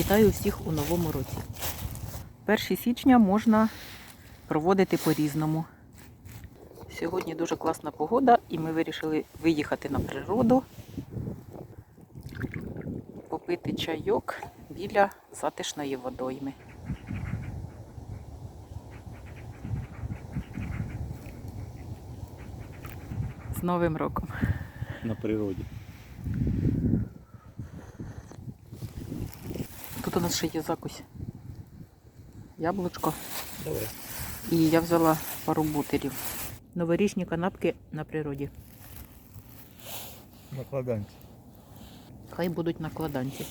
Вітаю всіх у новому році. 1 січня можна проводити по-різному. Сьогодні дуже класна погода, і ми вирішили виїхати на природу, попити чайок біля затишної водойми. З Новим роком! на природі. Тут у нас ще є закусь. Яблучко. Давай. І я взяла пару бутерів. Новорічні канапки на природі. Накладанці. Хай будуть накладанці.